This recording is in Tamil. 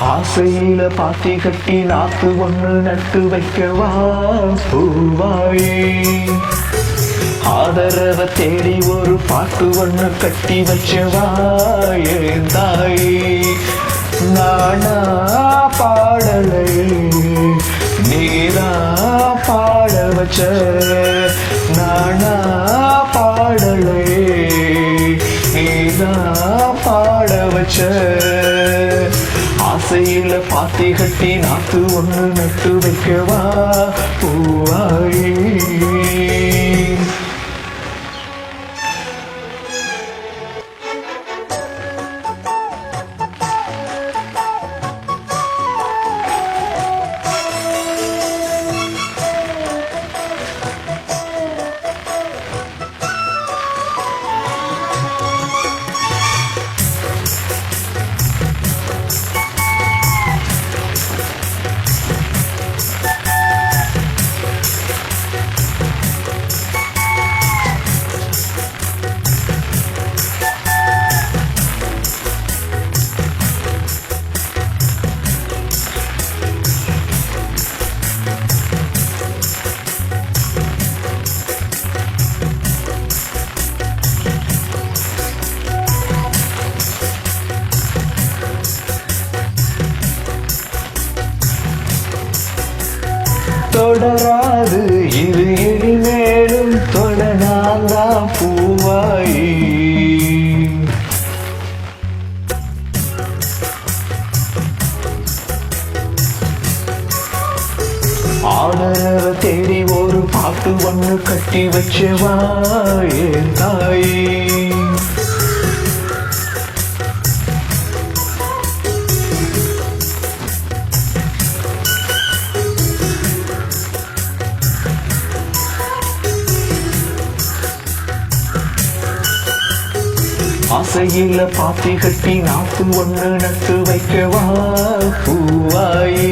ஆசையில பாத்தி கட்டி நாத்து ஒண்ணு நட்டு வைக்கவா? பூவாயே. ஆதரவ தேடி ஒரு பாட்டு ஒண்ணு கட்டி வச்சவா? ஏன் தாயே? நானா பாடலை நீரா பாட வச்ச பாட வச்ச ஆசையில பாத்தி கட்டி நாத்து ஒன்று நட்டு வைக்கவா? பூவாயே. தொடராது இது இனிமேலும் தொட நான் தான் பூவாயி. ஆதரவ தேடி ஒரு பாட்டு ஒன்று கட்டி வச்சவா ஆசையில பாத்தி கட்டி நாத்து ஒன்று நட்டு வைக்கவா? பூவாயே